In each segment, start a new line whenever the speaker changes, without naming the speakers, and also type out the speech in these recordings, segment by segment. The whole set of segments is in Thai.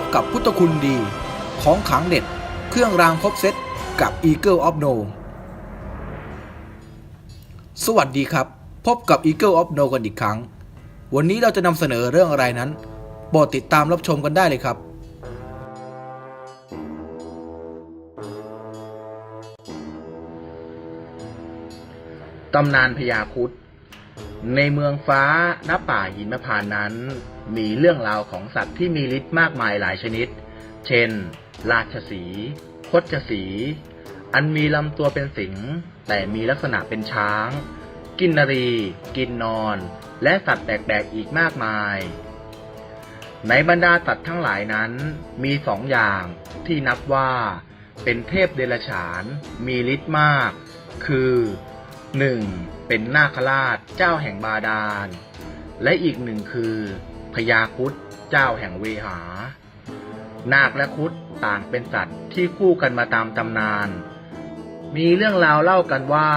บกับพุทธคุณดี ของขังเด็ด เครื่องรางครบเซตกับ Eagle of No สวัสดีครับ พบกับ Eagle of No กันอีกครั้ง วันนี้เราจะนำเสนอเรื่องอะไรนั้นโปรดติดตามรับชมกันได้เลยครับ
ตำนานพญาคุดในเมืองฟ้าณป่าหินมะพานนั้น มีเรื่องราวของสัตว์ที่มีฤทธิ์มากมายหลายชนิด เช่น ราชสีคดชสี อันมีลำตัวเป็นสิง แต่มีลักษณะเป็นช้าง กินนรี กินนอน และสัตว์แปลกๆอีกมากมาย ในบรรดาสัตว์ทั้งหลายนั้น มีสองอย่างที่นับว่า เป็นเทพเดรัจฉาน มีฤทธิ์มาก คือ 1. เป็นนาคราชเจ้าแห่งบาดาล และอีกหนึ่งคือ พญาคุดเจ้าแห่งเวหา นาคและคุดต่างเป็นสัตว์ที่คู่กันมาตามตำนาน มีเรื่องราวเล่ากันว่า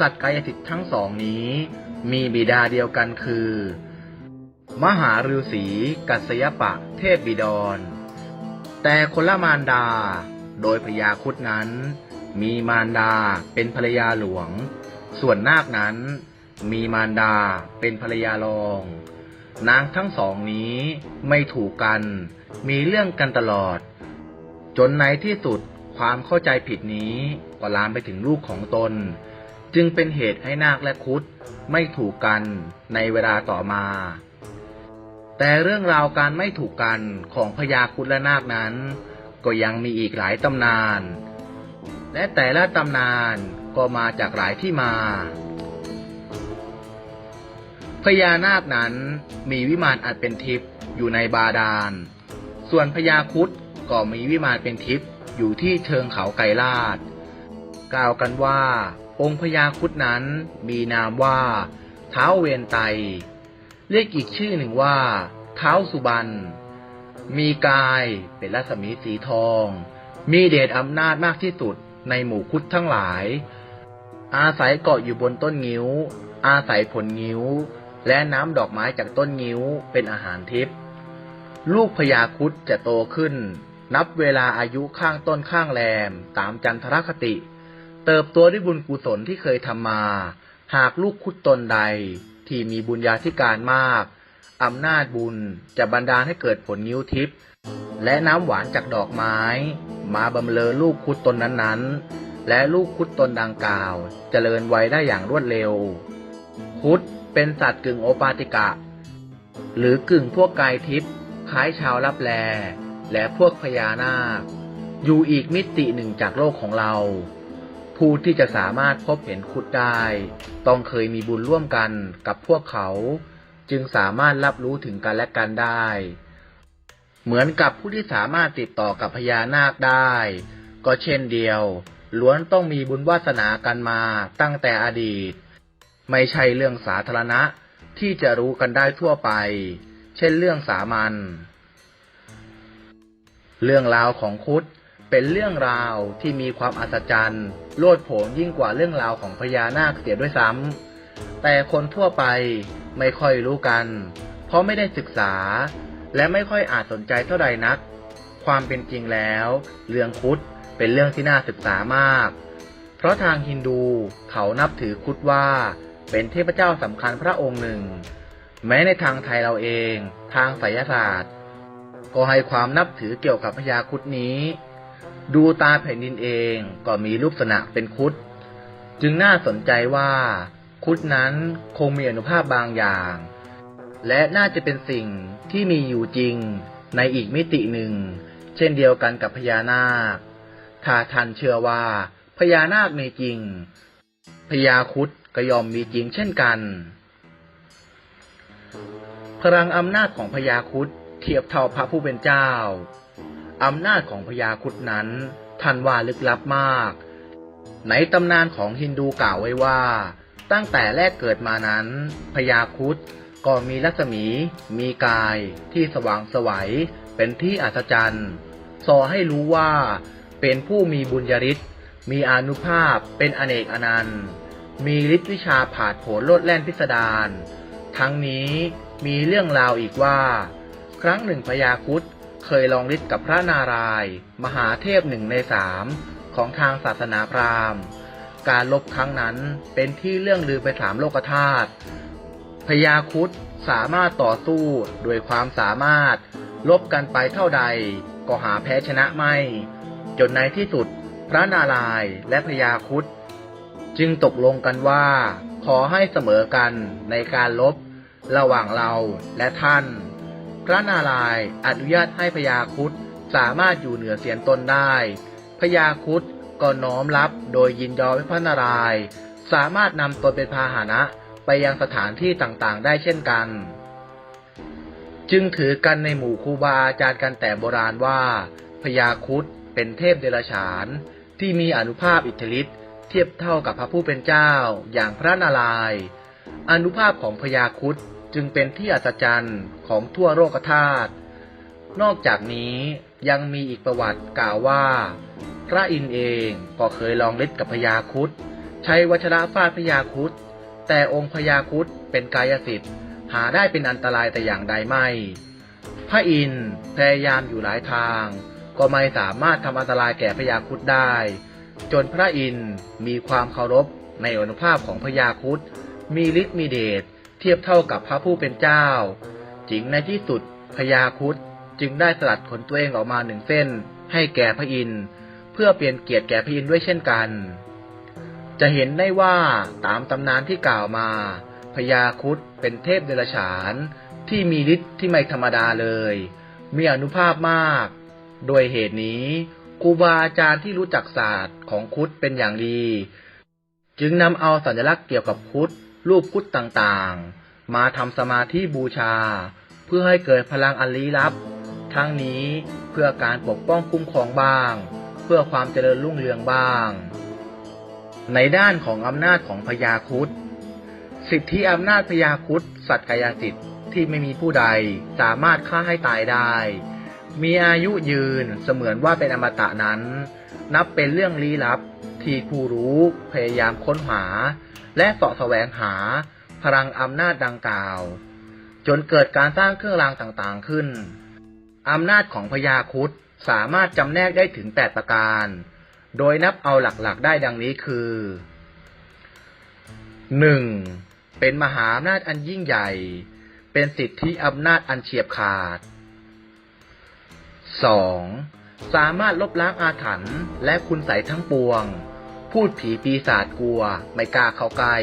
สัตว์กายสิทธิ์ทั้งสองนี้ มีบิดาเดียวกันคือ มหาฤาษีกัสยปะเทพบิดร แต่คนละมารดา โดยพญาคุดนั้น มีมารดาเป็นภรรยาหลวง ส่วนนาคนั้นมีมารดาเป็นภรรยารอง นางทั้งสองนี้ไม่ถูกกัน มีเรื่องกันตลอด จนในที่สุดความเข้าใจผิดนี้ก็ลามไปถึงลูกของตน จึงเป็นเหตุให้นาคและคุดไม่ถูกกันในเวลาต่อมา แต่เรื่องราวการไม่ถูกกันของพญาคุดและนาคนั้น ก็ยังมีอีกหลายตำนาน และแต่ละตำนานก็มาจากหลายที่มา พญานาคนั้นมีวิมานอันเป็นทิพย์อยู่ในบาดาล ส่วนพญาคุดก็มีวิมานเป็นทิพย์อยู่ที่เชิงเขาไกรลาดกล่าวกันว่า องค์พญาคุดนั้นมีนามว่า เท้าเวนไต เรียกอีกชื่อหนึ่งว่าเท้าสุบรรณมีกายเป็นรัศมีสีทอง มีเดชอำนาจมากที่สุดในหมู่คุดทั้งหลาย อาศัยเกาะอยู่บนต้นงิ้ว อาศัยผลงิ้ว และน้ำดอกไม้จากต้นงิ้วเป็นอาหารทิพย์ลูกพญาคุดจะโตขึ้น นับเวลาอายุข้างต้นข้างแรม ตามจันทรคติ เติบโตด้วยบุญกุศลที่เคยทำมา หากลูกคุดตนใดที่มีบุญญาธิการมากอำนาจบุญจะบันดาลให้เกิดผลนิ้วทิพย์และน้ำหวานจากดอกไม้ มาบำเรอลูกคุดตนนั้นๆ และลูกคุดตนดังกล่าวเจริญไวได้อย่างรวดเร็ว คุด เป็นสัตว์กึ่งโอปาติกะ หรือกึ่งพวกกายทิพย์คล้ายชาวลับแล และพวกพญานาค อยู่อีกมิติหนึ่งจากโลกของเรา ผู้ที่จะสามารถพบเห็นคุดได้ ต้องเคยมีบุญร่วมกันกับพวกเขา จึงสามารถรับรู้ถึงกันและกันได้ เหมือนกับผู้ที่สามารถติดต่อกับพญานาคได้ ก็เช่นเดียวล้วนต้องมีบุญวาสนากันมาตั้งแต่อดีต ไม่ใช่เรื่องสาธารณะที่จะรู้กันได้ทั่วไป เช่นเรื่องสามัญ เรื่องราวของคุดเป็นเรื่องราวที่มีความอัศจรรย์ โลดโผนยิ่งกว่าเรื่องราวของพญานาคเสียด้วยซ้ำ แต่คนทั่วไปไม่ค่อยรู้กัน เพราะไม่ได้ศึกษา และไม่ค่อยอาจสนใจเท่าใดนัก ความเป็นจริงแล้ว เรื่องคุดเป็นเรื่องที่น่าศึกษามาก เพราะทางฮินดูเขานับถือคุดว่า เป็นเทพเจ้าสำคัญพระองค์หนึ่ง แม้ในทางไทยเราเอง ทางไสยศาสตร์ ก็ให้ความนับถือเกี่ยวกับพญาคุดนี้ ดูตาแผ่นดินเองก็มีลักษณะเป็นคุด จึงน่าสนใจว่าคุดนั้นคงมีอนุภาพบางอย่าง และน่าจะเป็นสิ่งที่มีอยู่จริงในอีกมิติหนึ่ง เช่นเดียวกันกับพญานาคถ้าท่านเชื่อว่าพญานาคมีจริงพญาคุด ก็ยอมมีจริงเช่นกัน พลังอำนาจของพญาคุดเทียบเท่าพระผู้เป็นเจ้า อำนาจของพญาคุดนั้นท่านว่าลึกลับมาก ในตำนานของฮินดูกล่าวไว้ว่า ตั้งแต่แรกเกิดมานั้นพญาคุดก็มีรัศมี มีกายที่สว่างสวัยเป็นที่อัศจรรย์สอให้รู้ว่าเป็นผู้มีบุญญาฤทธิ์มีอนุภาพเป็นอเนกอนันต์ มีฤทธิวิชาผาดโผนโลดแล่นพิสดารทั้งนี้มีเรื่องราวอีกว่า ครั้งหนึ่งพญาคุดเคยลองฤทธิ์กับพระนาราย มหาเทพหนึ่งในสามของทางศาสนาพราหมณ์ การลบครั้งนั้นเป็นที่เรื่องลือไปสามโลกธาตุพญาคุดสามารถต่อสู้ด้วยความสามารถ ลบกันไปเท่าใดก็หาแพ้ชนะไม่ จนในที่สุด พระนารายณ์และพญาคุด จึงตกลงกันว่า ขอให้เสมอกันในการลบระหว่างเราและท่าน พระนารายณ์อนุญาตให้พญาคุดสามารถอยู่เหนือเสียนตนได้ พญาคุดก็น้อมรับโดยยินยอมให้พระนารายณ์สามารถนำตนเป็นพาหนะไปยังสถานที่ต่างๆ ได้เช่นกัน จึงถือกันในหมู่ครูบาอาจารย์กันแต่โบราณว่าพญาคุดเป็นเทพเดรัจฉานที่มีอนุภาพอิทธิฤทธิ์ เทียบเท่ากับพระผู้เป็นเจ้าอย่างพระนารายณ์อนุภาพของพญาครุดจึงเป็นที่อัศจรรย์ของทั่วโลกธาตุนอกจากนี้ยังมีอีกประวัติกล่าวว่า พระอินเองก็เคยลองฤทธิ์กับพญาครุดใช้วัชระฟาดพญาครุดแต่องค์พญาครุดเป็นกายสิทธิ์หาได้เป็นอันตรายแต่อย่างใดไม่ พระอินพยายามอยู่หลายทาง ก็ไม่สามารถทำอันตรายแก่พญาครุดได้ จนพระอินทร์มีความเคารพในอนุภาพของพญาคุดมีฤทธิ์มีเดชเทียบเท่ากับพระผู้เป็นเจ้าจิงในที่สุดพญาคุดจึงได้สลัดขนตัวเองออกมาหนึ่งเส้น ให้แก่พระอินทร์เพื่อเปลี่ยนเกียรติแก่พระอินทร์ด้วยเช่นกัน จะเห็นได้ว่าตามตำนานที่กล่าวมาพญาคุดเป็นเทพเดรัจฉานที่มีฤทธิ์ที่ไม่ธรรมดาเลย มีอนุภาพมาก โดยเหตุนี้ ครูบาอาจารย์ที่รู้จักศาสตร์ของคุดเป็นอย่างดี จึงนำเอาสัญลักษณ์เกี่ยวกับคุดรูปคุดต่างๆ มาทำสมาธิบูชา เพื่อให้เกิดพลังอันลี้ลับ ทั้งนี้เพื่อการปกป้องคุ้มครองบ้าง เพื่อความเจริญรุ่งเรืองบ้าง ในด้านของอำนาจของพญาคุดสิทธิอำนาจพญาคุดสัตว์กายสิทธิ์ที่ไม่มีผู้ใดสามารถฆ่าให้ตายได้ มีอายุยืนเสมือนว่าเป็นอมตะนั้น นับเป็นเรื่องลี้ลับ ที่ผู้รู้พยายามค้นหา และเสาะแสวงหา พลังอำนาจดังกล่าว จนเกิดการสร้างเครื่องรางต่างๆขึ้นอำนาจของพญาคุดสามารถจำแนกได้ถึง 8 ประการ โดยนับเอาหลักๆ ได้ดังนี้คือ 1. เป็นมหาอำนาจอันยิ่งใหญ่ เป็นสิทธิอำนาจอันเฉียบขาด 2. สามารถลบล้างอาถรรพ์และคุณใสยทั้งปวง พูดผีปีศาจกลัวไม่กล้าเข้าใกล้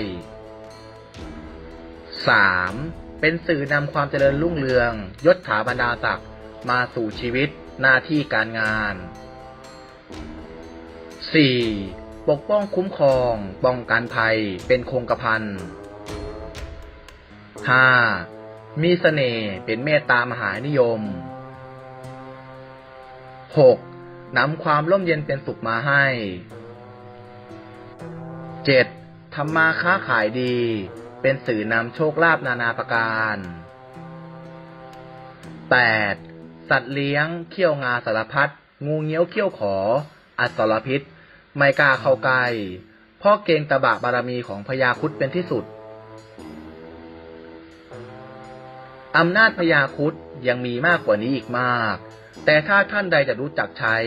3. เป็นสื่อนำความเจริญรุ่งเรือง ยศถาบรรดาศักดิ์มาสู่ชีวิตหน้าที่การงาน 4. ปกป้องคุ้มครอง ป้องกันภัยเป็นคงกระพัน 5. มีเสน่ห์เป็นเมตตามหานิยม 6. นำความร่มเย็นเป็นสุขมาให้ 7. ทำมาค้าขายดี เป็นสื่อนำโชคลาภนานาประการ 8. สัตว์เลี้ยงเขี้ยวงาสารพัดงูเงี้ยวเขี้ยวขอ อัศรพิษ ไม่กล้าเข้าใกล้พ่อเกงตะบะบารมีของพญาคุดเป็นที่สุดอำนาจพญาคุดยังมีมากกว่านี้อีกมาก แต่ถ้าท่านใดจะรู้จักใช้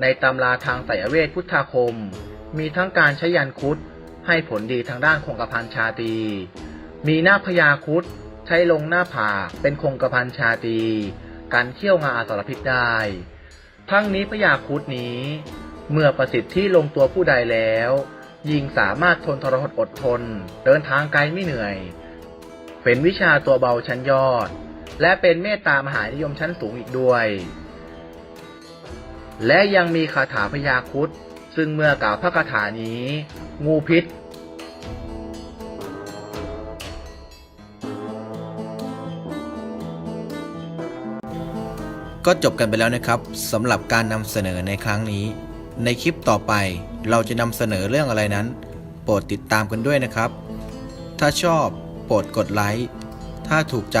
ในตำราทางไสยเวทพุทธาคม มีทั้งการใช้ยันคุดให้ผลดีทางด้านคงกระพันชาตี มีหน้าพญาคุดใช้ลงหน้าผากเป็นคงกระพันชาตี การเขี้ยวงาอสรพิษได้ ทั้งนี้พญาคุดนี้ เมื่อประสิทธิ์ที่ลงตัวผู้ใดแล้ว ยิงสามารถทนทรหดอดทน เดินทางไกลไม่เหนื่อย เป็นวิชาตัวเบาชั้นยอด และเป็นเมตตามหานิยมชั้นสูงอีกด้วย และยังมีคาถาพยาคุดซึ่งเมื่อกล่าวพระคาถานี้ งูพิษ
ก็จบกันไปแล้วนะครับสำหรับการนำเสนอในครั้งนี้ ในคลิปต่อไปเราจะนำเสนอเรื่องอะไรนั้น โปรดติดตามกันด้วยนะครับ ถ้าชอบโปรดกดไลค์ ถ้าถูกใจ